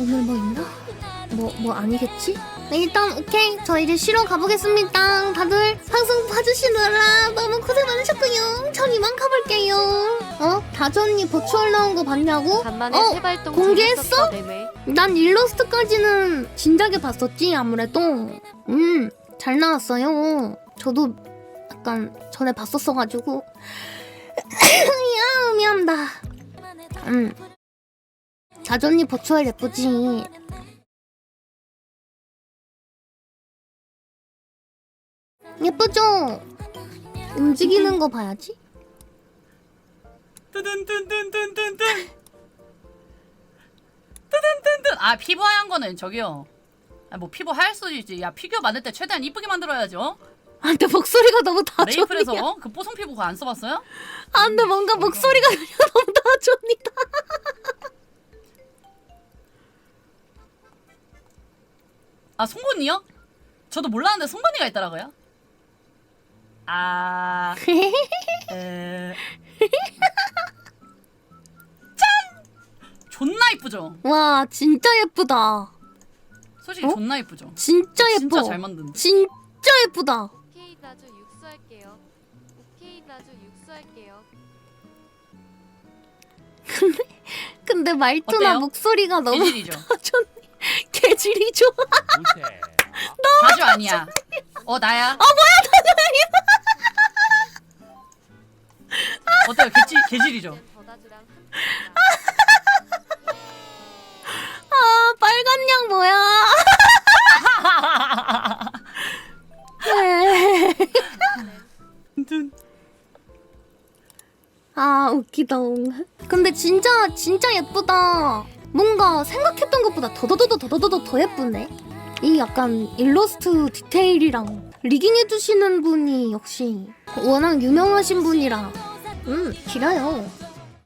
오늘 뭐 있나? 뭐, 뭐 아니겠지? 네, 일단 오케이 저 이제 쉬러 가보겠습니다 다들 방송 봐주시느라 너무 고생 많으셨고요 전 이만 가볼게요 어? 다전이 버추얼 나온 거 봤냐고? 간만에 어? 세발동 공개했어? 난 일러스트까지는 진작에 봤었지 아무래도 음 잘 나왔어요 저도 약간 전에 봤었어가지고 야 미안다 음 다전이 버추얼 예쁘지. 예쁘죠? 움직이는 거 봐야지. 뜨든뜬뜬 아 피부 하얀 거는 저기요. 아, 뭐 피부 하얄 수도 있지. 야 피규어 만들 때 최대한 이쁘게 만들어야죠 아 근데 목소리가 너무 레이플에서 다전이야 어? 그 뽀송 피부 그거 안 써봤어요? 아 근데 뭔가 목소리가 그냥 너무 다전이다 아 송곳니요? 저도 몰랐는데 송곳니가 있더라고요 아... 에... 짠! 존나 이쁘죠? 와 진짜 예쁘다 솔직히 어? 존나 이쁘죠? 진짜 예뻐 진짜 잘 만든 진짜 예쁘다 오케이 나주 육수할게요. 오케이 나주 육수할게요. 근데 말투나 어때요? 목소리가 너무 개질이죠? 개 질이 좋아 다주 아니야. 어 나야? 아 뭐야 어때요? 개질, 개질이죠? 아 빨간 양 뭐야? 네. 아 웃기다 근데 진짜 진짜 예쁘다 생각했던 것보다 더더더더 더더더 더 예쁘네. 이 약간 일러스트 디테일이랑 리깅 해주시는 분이 역시 워낙 유명하신 분이라 음 길어요